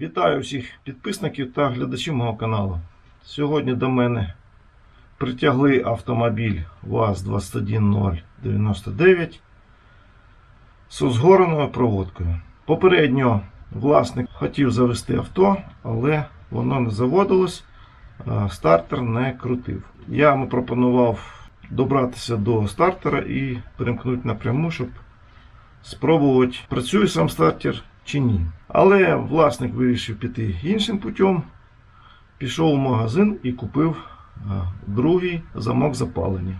Вітаю всіх підписників та глядачів мого каналу. Сьогодні до мене притягли автомобіль ВАЗ-21099 з узгореною проводкою. Попередньо власник хотів завести авто, але воно не заводилось, стартер не крутив. Я йому пропонував добратися до стартера і перемкнути напряму, щоб спробувати, працює сам стартер чи ні. Але власник вирішив піти іншим путем. Пішов у магазин і купив другий замок запалення.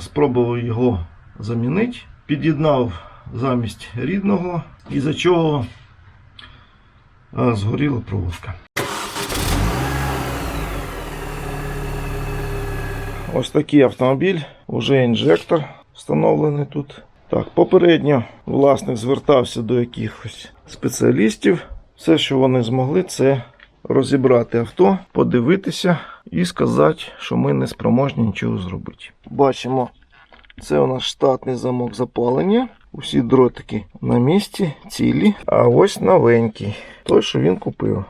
Спробував його замінити, під'єднав замість рідного, із-за чого згоріла проводка. Ось такий автомобіль, уже інжектор встановлений тут. Так, попередньо власник звертався до якихось спеціалістів. Все, що вони змогли, це розібрати авто, подивитися і сказати, що ми не спроможні нічого зробити. Бачимо, це у нас штатний замок запалення. Усі дротики на місці, цілі. А ось новенький. Той, що він купив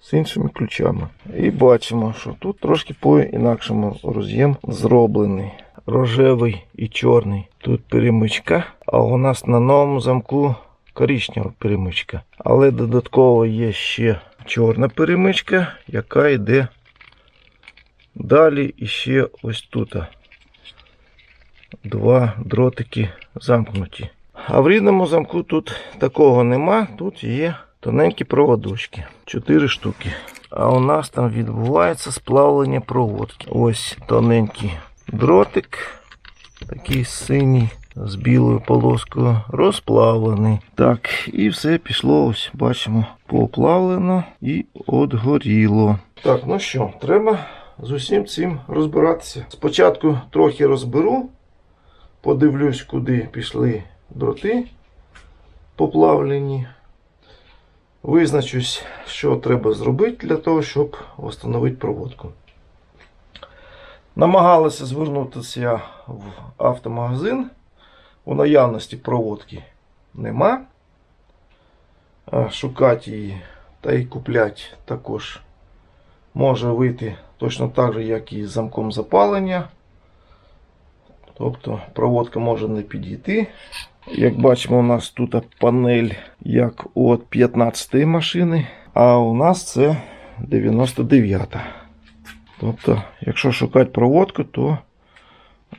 з іншими ключами. І бачимо, що тут трошки по-інакшому роз'єм зроблений. Рожевий і чорний. Тут перемичка, а у нас на новому замку коричнева перемичка. Але додатково є ще чорна перемичка, яка йде далі і ще ось тут. Два дротики замкнуті. А в рідному замку тут такого нема. Тут є тоненькі проводочки. Чотири штуки. А у нас там відбувається сплавлення проводки. Ось тоненький дротик, такий синій з білою полоскою, розплавлений. Так, і все пішло, ось бачимо, поплавлено і отгоріло. Так, ну що, треба з усім цим розбиратися. Спочатку трохи розберу, подивлюсь, куди пішли дроти поплавлені. Визначусь, що треба зробити для того, щоб встановити проводку. Намагалися звернутися в автомагазин. У наявності проводки нема. Шукати її та й купляти також може вийти точно так же, як і з замком запалення. Тобто проводка може не підійти. Як бачимо, у нас тут панель як от 15 машини, а у нас це 99. Тобто, якщо шукати проводку, то,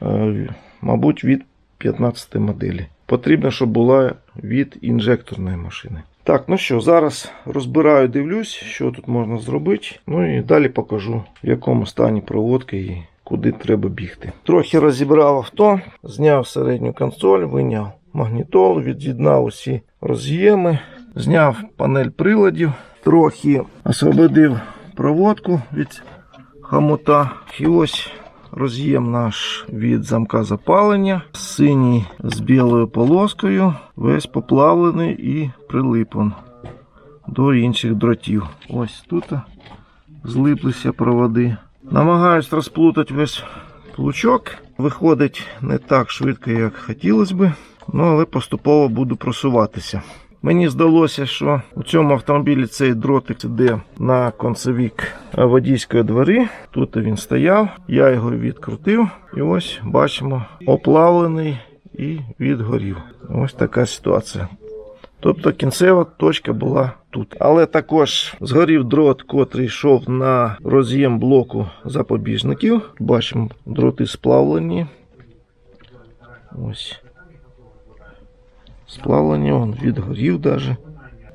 е, мабуть, від 15 моделі. Потрібно, щоб була від інжекторної машини. Так, ну що, зараз розбираю, дивлюсь, що тут можна зробити. Ну і далі покажу, в якому стані проводка і куди треба бігти. Трохи розібрав авто, зняв середню консоль, виняв магнітолу, від'єднав усі роз'єми, зняв панель приладів, трохи освободив проводку від хомута. І ось роз'єм наш від замка запалення. Синій з білою полоскою, весь поплавлений і прилиплен до інших дротів. Ось тут злиплися проводи. Намагаюсь розплутати весь плучок. Виходить не так швидко, як хотілося би, ну, але поступово буду просуватися. Мені здалося, що у цьому автомобілі цей дротик йде на концевік водійської двори. Тут він стояв, я його відкрутив і ось бачимо оплавлений і відгорів. Ось така ситуація. Тобто кінцева точка була тут. Але також згорів дрот, котрий йшов на роз'єм блоку запобіжників. Бачимо, дроти сплавлені. Ось. Сплавлені, він відгорів даже.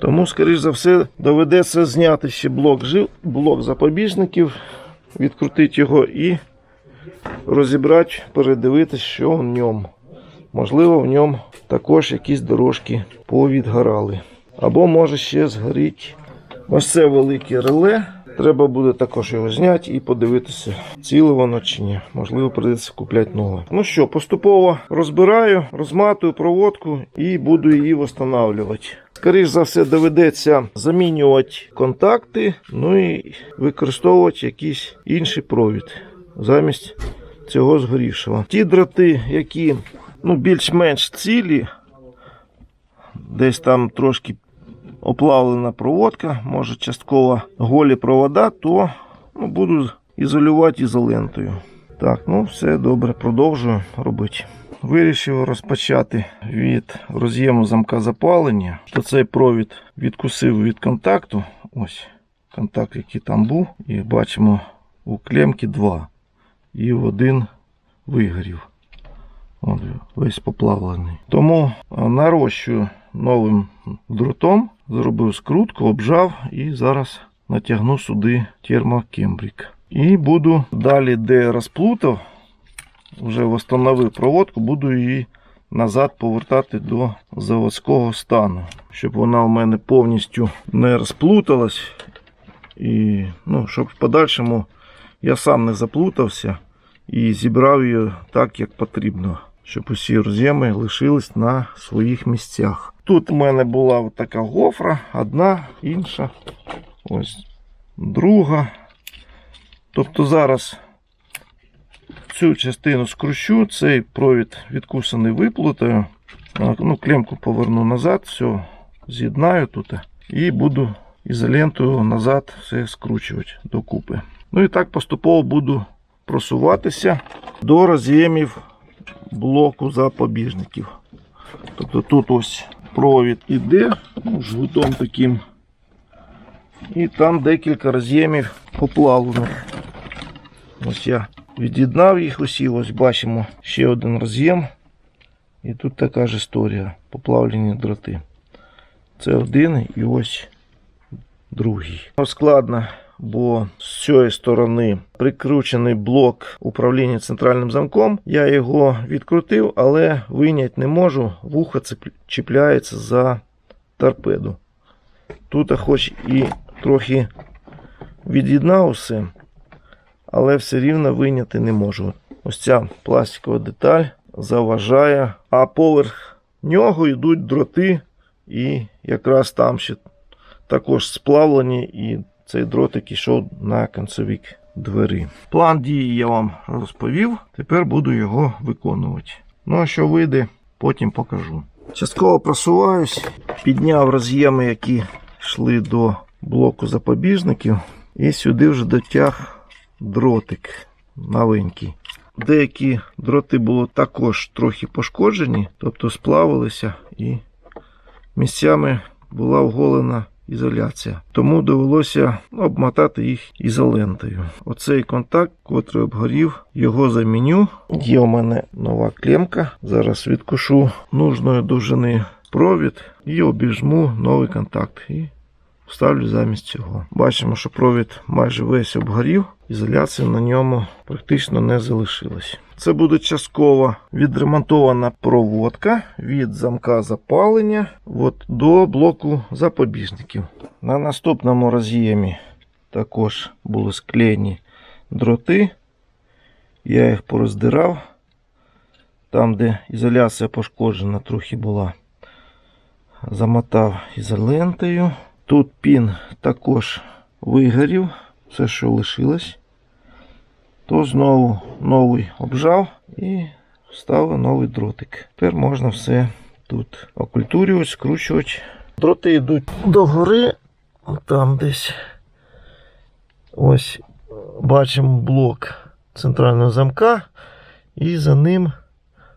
Тому, скоріш за все, доведеться зняти ще блок, жив, блок запобіжників, відкрутити його і розібрати, передивитися, що в ньому. Можливо, в ньому також якісь дорожки повідгорали. Або може ще згоріть. Ось це велике реле. Треба буде також його зняти і подивитися, ціле воно чи ні. Можливо, прийдеться купляти нове. Ну що, поступово розбираю, розматую проводку і буду її встановлювати. Скоріше за все, доведеться замінювати контакти, ну і використовувати якийсь інший провід замість цього згорівшого. Ті дроти, які ну, більш-менш цілі, десь там трошки оплавлена проводка, може частково голі провода, то ну, буду ізолювати ізолентою. Так, ну все добре, продовжую робити. Вирішив розпочати від роз'єму замка запалення. То цей провід відкусив від контакту. Ось контакт, який там був. І бачимо у клемки два. І один вигорів. Весь поплавлений. Тому нарощую новим дротом, зробив скрутку, обжав і зараз натягну сюди термокембрик. І буду далі, де розплутав, вже встановив проводку, буду її назад повертати до заводського стану, щоб вона у мене повністю не розплуталась. І ну, щоб в подальшому я сам не заплутався і зібрав її так, як потрібно, щоб усі роз'єми лишились на своїх місцях. Тут у мене була така гофра, одна, інша, ось друга. Тобто зараз цю частину скручу, цей провід відкусаний виплутаю, ну, клемку поверну назад, все з'єднаю тут і буду ізолентою назад все скручувати докупи. Ну і так поступово буду просуватися до роз'ємів блоку запобіжників. Тобто тут ось провід іде ну, жгутом таким. І там декілька роз'ємів поплавлених. Ось я від'єднав їх усі, ось бачимо ще один роз'єм. І тут така ж історія. Поплавлені дроти. Це один і ось другий. Складно, бо з цієї сторони прикручений блок управління центральним замком. Я його відкрутив, але виняти не можу. Вухо чіпляється за торпеду. Тут хоч і трохи від'єднав все, але все рівно вийняти не можу. Ось ця пластикова деталь заважає, а поверх нього йдуть дроти, і якраз там ще також сплавлені, і цей дротик ішов на концевик двері. План дії я вам розповів, тепер буду його виконувати. Ну а що вийде, потім покажу. Частково просуваюсь, підняв роз'єми, які йшли до блоку запобіжників, і сюди вже дотяг дротик новенький. Деякі дроти були також трохи пошкоджені, тобто сплавилися і місцями була оголена ізоляція. Тому довелося обмотати їх ізолентою. Оцей контакт, котрий обгорів, його заміню. Є у мене нова клемка. Зараз відкушу нужної довжини провід і обіжму новий контакт. І вставлю замість цього. Бачимо, що провід майже весь обгорів, ізоляції на ньому практично не залишилось. Це буде частково відремонтована проводка від замка запалення от, до блоку запобіжників. На наступному роз'ємі також були склеєні дроти. Я їх пороздирав. Там, де ізоляція пошкоджена, трохи була. Замотав ізолентою. Тут пін також вигорів, все, що лишилось. То знову новий обжав і вставив новий дротик. Тепер можна все тут окультурювати, скручувати. Дроти йдуть догори, там десь ось бачимо блок центрального замка, і за ним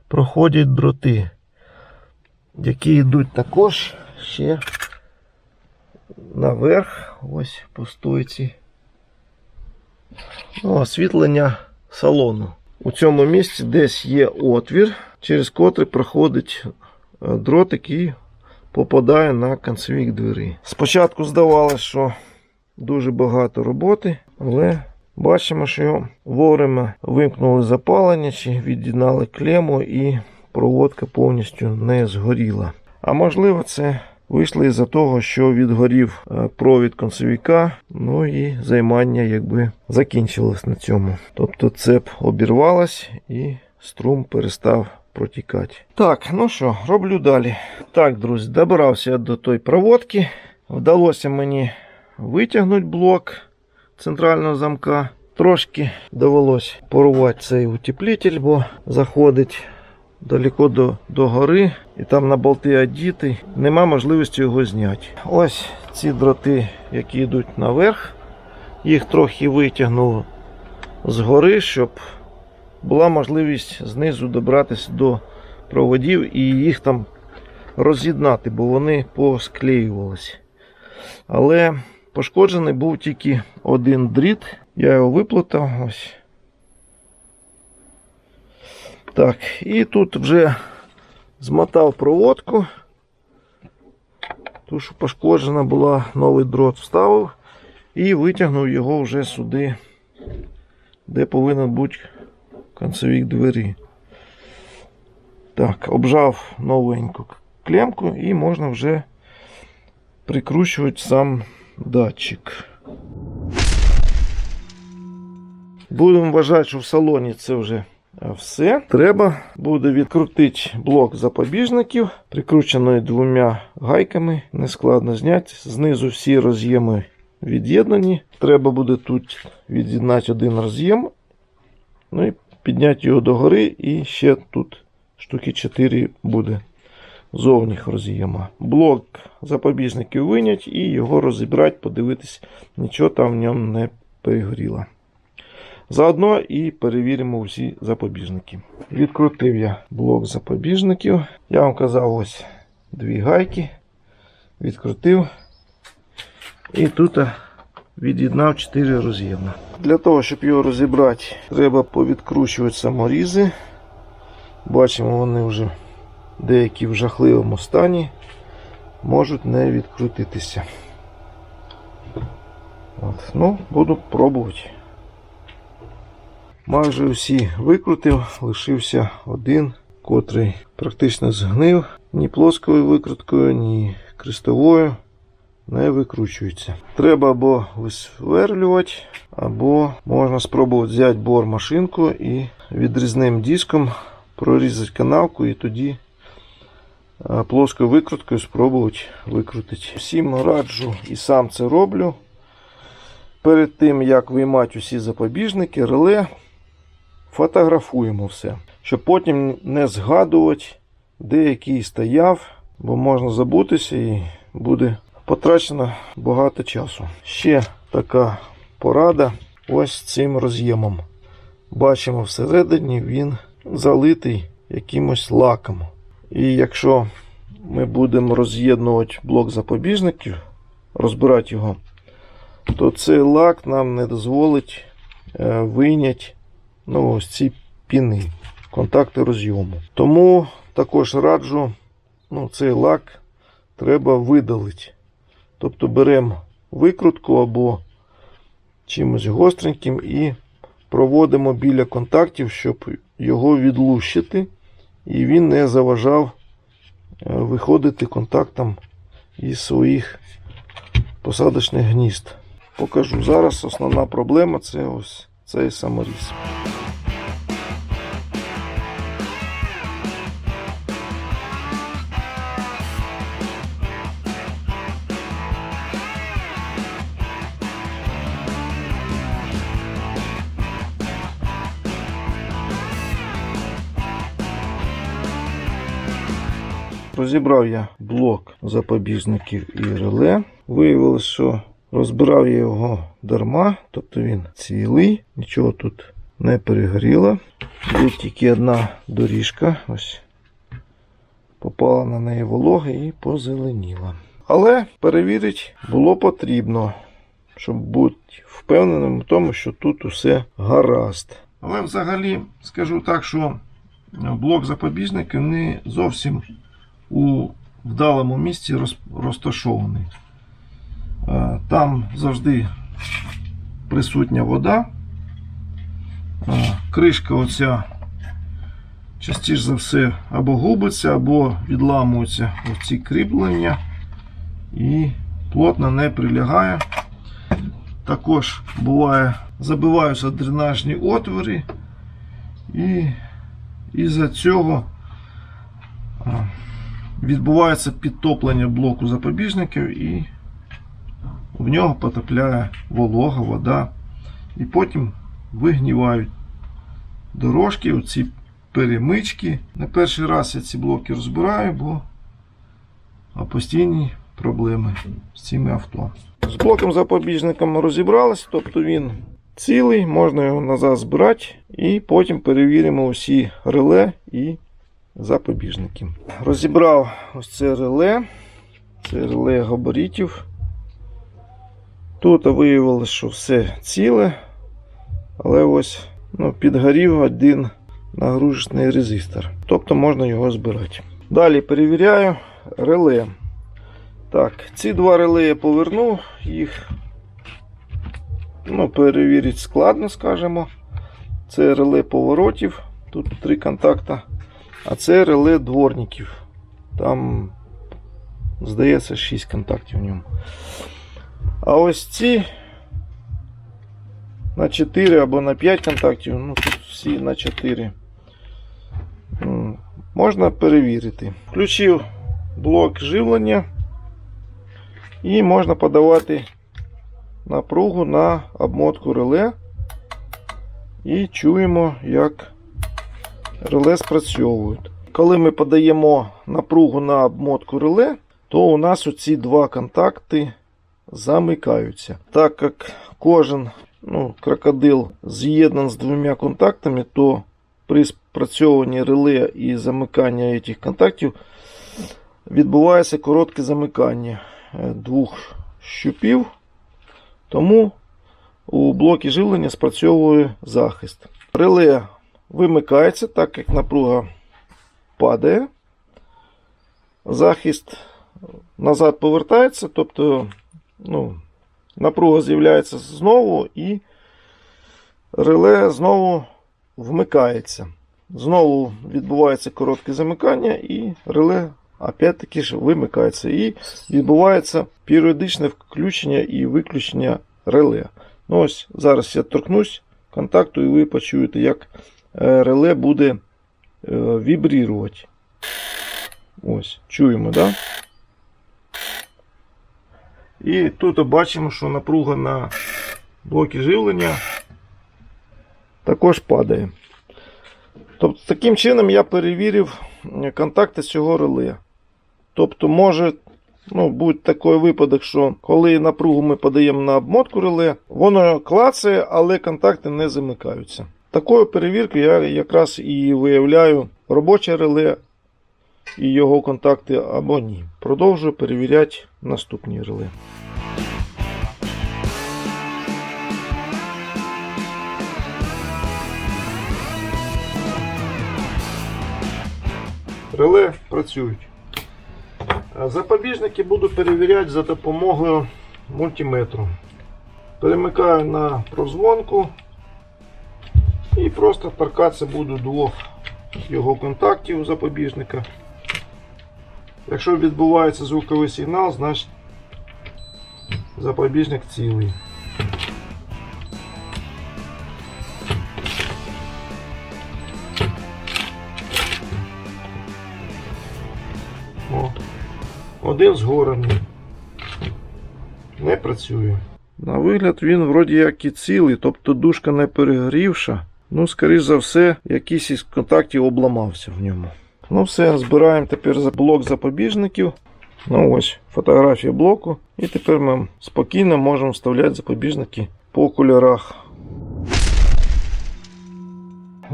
проходять дроти, які йдуть також ще наверх, ось по стойці. Освітлення салону. У цьому місці десь є отвір, через котрий проходить е, дротик попадає на концевік двері. Спочатку здавалося, що дуже багато роботи, але бачимо, що вовремя вимкнули запалення чи від'єднали клему і проводка повністю не згоріла. А можливо, це вийшло із-за того, що відгорів е, провід концевіка, ну і займання якби закінчилось на цьому. Тобто цеп обірвалась і струм перестав протікати. Так, ну що, роблю далі. Так, друзі, добрався я до той проводки. Вдалося мені витягнути блок центрального замка. Трошки довелось порвати цей утеплитель, бо заходить далеко до, до гори, і там на болти одіти, нема можливості його зняти. Ось ці дроти, які йдуть наверх, їх трохи витягнуло з гори, щоб була можливість знизу добратися до проводів і їх там роз'єднати, бо вони посклеювалися. Але пошкоджений був тільки один дріт. Я його виплутав. Ось. Так, і тут вже змотав проводку. Ту, що пошкоджена була, новий дрот вставив і витягнув його вже сюди, де повинен бути концевік двері. Так, обжав новеньку клемку і можна вже прикручувати сам датчик. Будемо вважати, що в салоні це вже все. Треба буде відкрутити блок запобіжників, прикручений двома гайками. Нескладно зняти. Знизу всі роз'єми від'єднані. Треба буде тут від'єднати один роз'єм. Ну і підняти його догори. І ще тут штуки 4 буде зовніх роз'єма. Блок запобіжників винять і його розібрати, подивитись, нічого там в ньому не перегоріло. Заодно і перевіримо всі запобіжники. Відкрутив я блок запобіжників. Я вам казав ось дві гайки. Відкрутив. І тут від'єднав 4 роз'єми. Для того, щоб його розібрати, треба повідкручувати саморізи. Бачимо, вони вже деякі в жахливому стані можуть не відкрутитися. От. Ну, буду пробувати. Майже всі викрутив, лишився один, котрий практично згнив. Ні плоскою викруткою, ні крестовою не викручується. Треба або висверлювати, або можна спробувати взяти бор машинку і відрізним диском прорізати канавку і тоді е, плоскою викруткою спробувати викрутити. Всім раджу і сам це роблю. Перед тим, як виймати усі запобіжники, реле, фотографуємо все, щоб потім не згадувати, де який стояв, бо можна забутися і буде потрачено багато часу. Ще така порада ось цим роз'ємом. Бачимо всередині він залитий якимось лаком. І якщо ми будемо роз'єднувати блок запобіжників, розбирати його, то цей лак нам не дозволить е, вийняти ну, ось ці піни, контакти розйому. Тому також раджу ну, цей лак треба видалити. Тобто беремо викрутку або чимось гостреньким і проводимо біля контактів, щоб його відлущити, і він не заважав е, виходити контактом із своїх посадочних гнізд. Покажу. Зараз основна проблема це ось цей саморіз. Розібрав я блок запобіжників і реле. Виявилось, що розбирав я його дарма, тобто він цілий, нічого тут не перегоріло. Є тільки одна доріжка, ось попала на неї волога і позеленіла. Але перевірити було потрібно, щоб бути впевненим в тому, що тут усе гаразд. Але взагалі скажу так, що блок запобіжників не зовсім у вдалому місці розташований. Е, Там завжди присутня вода. Е, Кришка оця частіше за все або губиться, або відламуються ці кріплення і плотно не прилягає. Також буває, забиваються дренажні отвори, і із-за цього відбувається підтоплення блоку запобіжників і в нього потрапляє волога, вода. І потім вигнівають дорожки, оці перемички. Не перший раз я ці блоки розбираю, бо постійні проблеми з цими авто. З блоком запобіжником розібралися, тобто він цілий, можна його назад збирати і потім перевіримо усі реле і запобіжники. Розібрав ось це реле, це реле габаритів. Тут виявилося, що все ціле, але ось ну, підгорів один нагрузочний резистор. Тобто можна його збирати. Далі перевіряю реле. Так, ці два реле я повернув, їх ну, перевірити складно, скажімо. Це реле поворотів, тут три контакта. А це реле дворників. Там, здається, 6 контактів в ньому. А ось ці на 4 або на 5 контактів, ну тут всі на 4. Можна перевірити. Включив блок живлення і можна подавати напругу на обмотку реле. І чуємо, як реле спрацьовують. Коли ми подаємо напругу на обмотку реле, то у нас оці два контакти замикаються. Так як кожен ну, крокодил з'єднаний з двома контактами, то при спрацьовуванні реле і замикання цих контактів відбувається коротке замикання е, двох щупів. Тому у блокі живлення спрацьовує захист. Реле вимикається, так як напруга падає. Захист назад повертається, тобто ну, напруга з'являється знову і реле знову вмикається. Знову відбувається коротке замикання, і реле опять-таки ж вимикається. І відбувається періодичне включення і виключення реле. Ну ось Зараз я торкнусь контакту, і ви почуєте, як е, реле буде е, вібрірувати. Ось, чуємо, да? І тут бачимо, що напруга на блокі живлення також падає. Тобто, таким чином я перевірив е, контакти цього реле. Тобто, може ну, бути такий випадок, що коли напругу ми подаємо на обмотку реле, воно клацає, але контакти не замикаються. Такою перевіркою я якраз і виявляю робоче реле і його контакти або ні. Продовжую перевіряти наступні реле. Реле працюють. Запобіжники буду перевіряти за допомогою мультиметру. Перемикаю на прозвонку і просто торкатися буду двох його контактів запобіжника. Якщо відбувається звуковий сигнал, значить запобіжник цілий. О, один згорений. Не працює. На вигляд він вроді як і цілий, тобто дужка не перегрівша. Ну, скоріш за все, якийсь із контактів обламався в ньому. Ну все, збираємо тепер блок запобіжників. Ну ось фотографія блоку. І тепер ми спокійно можемо вставляти запобіжники по кольорах.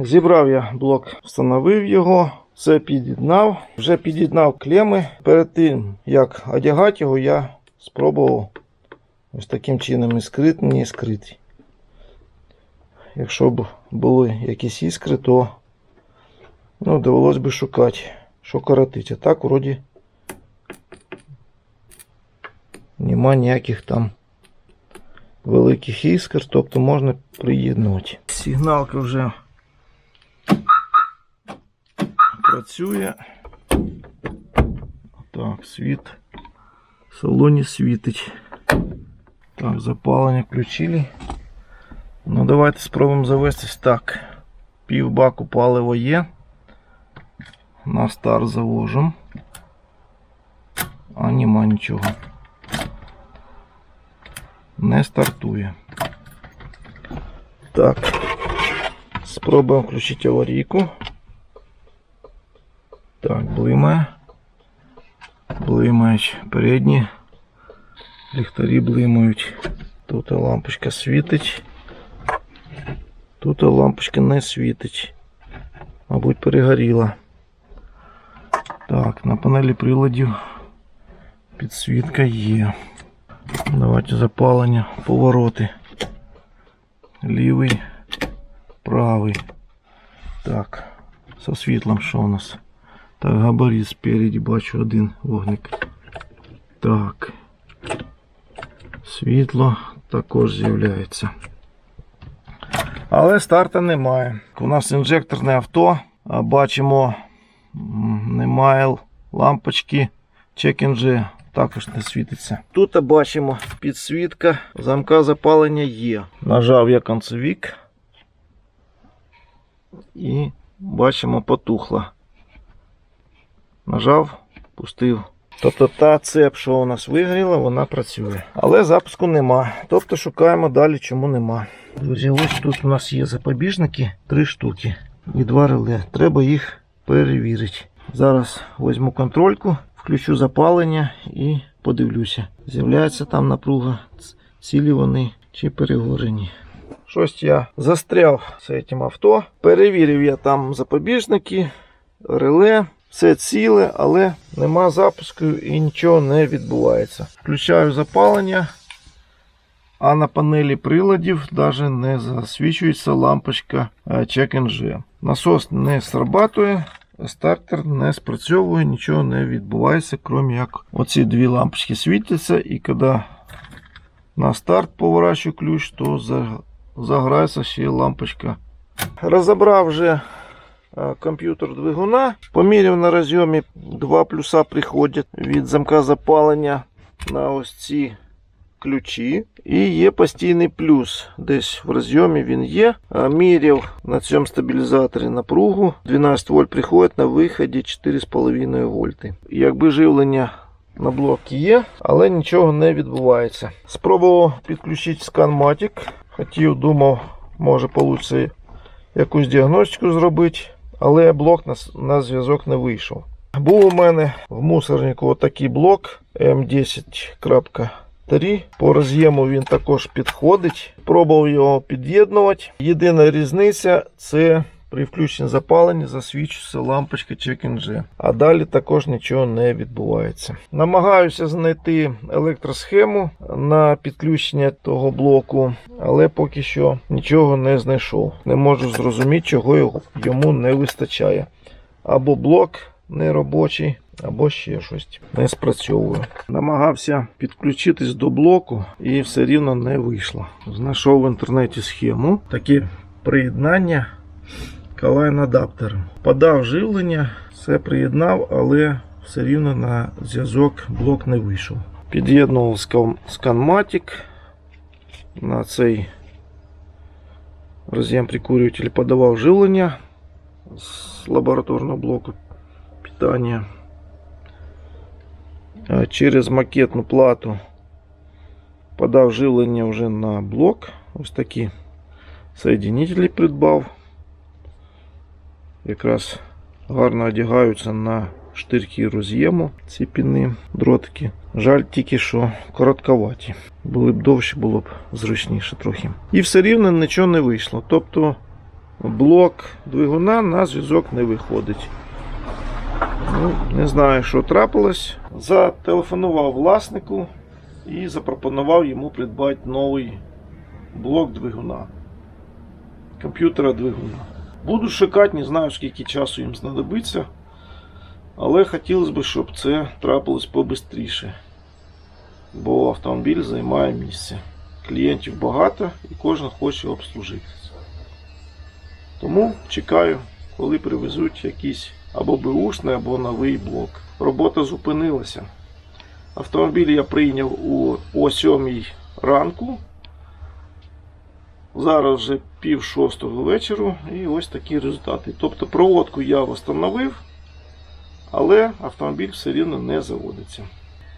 Зібрав я блок, встановив його, все під'єднав. Вже під'єднав клеми. Перед тим, як одягати його, я спробував ось таким чином іскрити, не іскрити. Якщо б були якісь іскри, то ну, довелось би шукати, що коротити. А так вроді нема ніяких там великих іскр, тобто можна приєднувати. Сигналка вже працює. Так, світ в салоні світить. Так, запалення включили. Ну, давайте спробуємо завестись так. Пів баку палива є. На старт заложимо. А нема нічого. Не стартує. Так. Спробуємо включити аварійку. Так, блимає. Блимають передні. Ліхтарі блимають. Тут лампочка світить. Тут лампочка не світить. Мабуть, перегоріла. Так, на панелі приладів підсвітка є. Давайте запалення, повороти. Лівий, правий. Так, со світлом що у нас? Так, габарит спереді бачу один вогник. Так. Світло також з'являється. Але старта немає. У нас інжекторне авто. Бачимо, немає лампочки. Check-NG також не світиться. Тут бачимо підсвітка, замка запалення є. Нажав я концевік. І бачимо потухла. Нажав, пустив. Тобто та цеп, що у нас вигоріла, вона працює. Але запуску нема. Тобто шукаємо далі, чому нема. Друзі, ось тут у нас є запобіжники, три штуки і два реле. Треба їх перевірити. Зараз візьму контрольку, включу запалення і подивлюся. З'являється там напруга, цілі вони чи перегорені. Щось я застряв з цим авто. Перевірив я там запобіжники, реле. Все ціле, але нема запуску і нічого не відбувається. Включаю запалення, а на панелі приладів навіть не засвічується лампочка е, Check-NG. Насос не срабатує, стартер не спрацьовує, нічого не відбувається, крім як оці дві лампочки світяться, і коли на старт поворачую ключ, то заграється ще лампочка. Розібрав вже е, комп'ютер двигуна. Поміряв на розйомі два плюса приходять від замка запалення на ось ці ключі. І є постійний плюс. Десь в розйомі він є. Міряв на цьому стабілізаторі напругу. 12 вольт приходить на виході 4,5 вольти. Якби живлення на блокі є, але нічого не відбувається. Спробував підключити ScanMatic. Хотів, думав, може вийде якусь діагностику зробити, але блок на, на зв'язок не вийшов. Був у мене в мусорнику отакий блок М10.3. По роз'єму він також підходить. Пробував його під'єднувати. Єдина різниця це при включенні запалення засвічується лампочка Check-NG. А далі також нічого не відбувається. Намагаюся знайти електросхему на підключення того блоку, але поки що нічого не знайшов. Не можу зрозуміти, чого йому не вистачає. Або блок неробочий, або ще щось не спрацьовує. Намагався підключитись до блоку і все рівно не вийшло. Знайшов в інтернеті схему. Таке приєднання калайн адаптером. Подав живлення, все приєднав, але все рівно на зв'язок блок не вийшов. Під'єднував скан- сканматик на цей роз'єм прикурюватель подавав живлення з лабораторного блоку питання. А Через макетну плату подав живлення вже на блок. Ось такі соединителі придбав. Якраз гарно одягаються на штирки роз'єму ці піни, дротики. Жаль тільки, що коротковаті. Були б довші, було б зручніше трохи. І все рівно нічого не вийшло. Тобто блок двигуна на зв'язок не виходить. Ну, не знаю, що трапилось. Зателефонував власнику і запропонував йому придбати новий блок двигуна. Комп'ютера двигуна. Буду шукати, не знаю скільки часу їм знадобиться. Але хотілося б, щоб це трапилось побистріше. Бо автомобіль займає місце. Клієнтів багато і кожен хоче обслужитися. Тому чекаю, коли привезуть якийсь або беушний, або новий блок. Робота зупинилася. Автомобіль я прийняв о 7 ранку. Зараз вже пів шостого вечора і ось такі результати. Тобто проводку я встановив, але автомобіль все рівно не заводиться.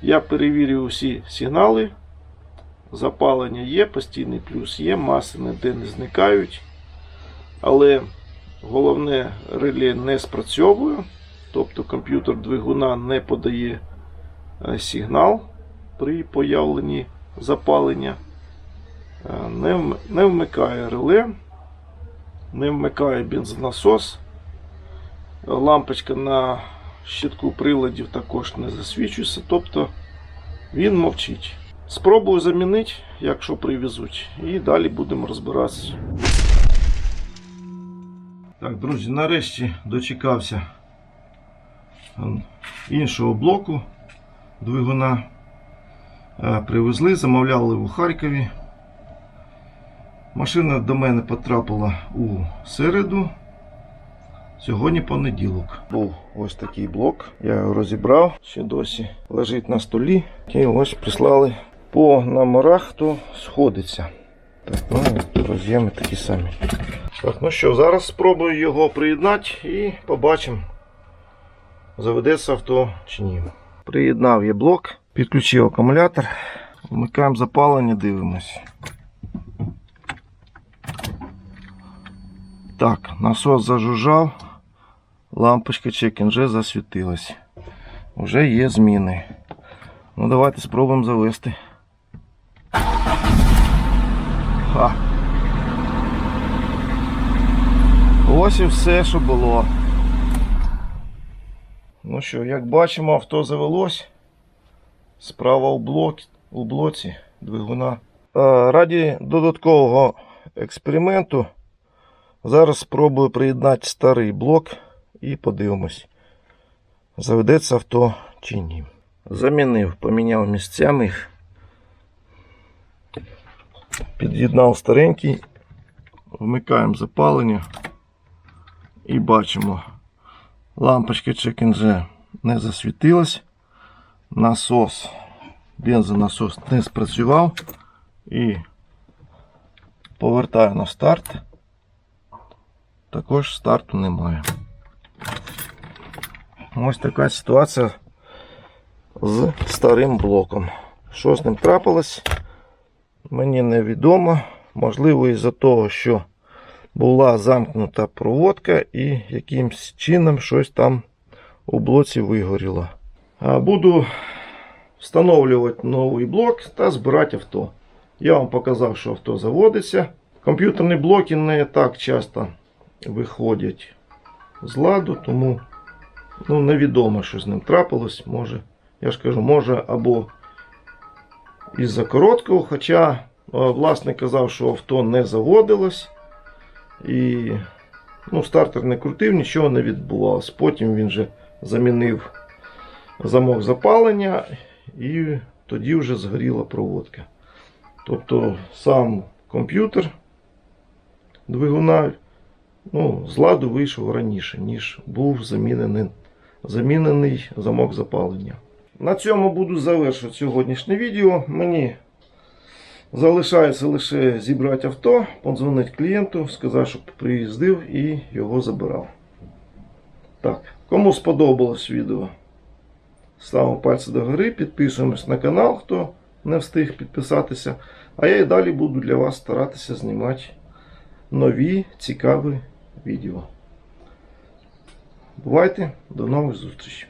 Я перевірив усі сигнали. Запалення є, постійний плюс є, маси ніде не зникають. Але головне реле не спрацьовує. тобто комп'ютер двигуна не подає е, сигнал при появленні запалення, Е, не, вмикає реле, не вмикає бензонасос. Лампочка на щитку приладів також не засвічується, тобто він мовчить. Спробую замінити, якщо привезуть, і далі будемо розбиратися. Так, друзі, нарешті дочекався іншого блоку двигуна. Е, Привезли, замовляли у Харкові. Машина до мене потрапила у середу. Сьогодні понеділок. Був ось такий блок. Я його розібрав, ще досі лежить на столі. І ось прислали по номерах, то сходиться. Ну, роз'єми такі самі. Так, ну що, зараз спробую його приєднати і побачимо, заведеться авто чи ні. Приєднав я блок, підключив акумулятор, вмикаємо запалення, дивимось. Так, насос зажужжав, лампочка чекін вже засвітилась. Вже є зміни. Ну давайте спробуємо завести. Ось і все, що було. Ну що, як бачимо, авто завелось. Справа у, блок, у блоці двигуна. Е, Раді додаткового експерименту зараз спробую приєднати старий блок і подивимось, заведеться авто чи ні. Замінив, поміняв місцями. Під'єднав старенький, вмикаємо запалення і бачимо, лампочка check не засвітилась, насос, бензонасос не спрацював і повертаю на старт. Також старту немає. Ось така ситуація з старим блоком. Що з ним трапилось? Мені невідомо. Можливо, із-за того, що була замкнута проводка і якимсь чином щось там у блоці вигоріло. Буду встановлювати новий блок та збирати авто. Я вам показав, що авто заводиться. Комп'ютерні блоки не так часто виходять з ладу, тому ну, невідомо, що з ним трапилось. Може, я ж кажу, може або із-за короткого, хоча е, власник казав, що авто не заводилось. І ну, стартер не крутив, нічого не відбувалося. Потім він же замінив замок запалення і тоді вже згоріла проводка. Тобто сам комп'ютер двигуна ну, з ладу вийшов раніше, ніж був замінений, замінений замок запалення. На цьому буду завершувати сьогоднішнє відео. Мені залишається лише зібрати авто, подзвонити клієнту, сказати, щоб приїздив і його забирав. Так, кому сподобалось відео, ставимо пальці догори, підписуємось на канал, хто не встиг підписатися. А я і далі буду для вас старатися знімати нові цікаві відео. Бувайте, до нових зустрічей!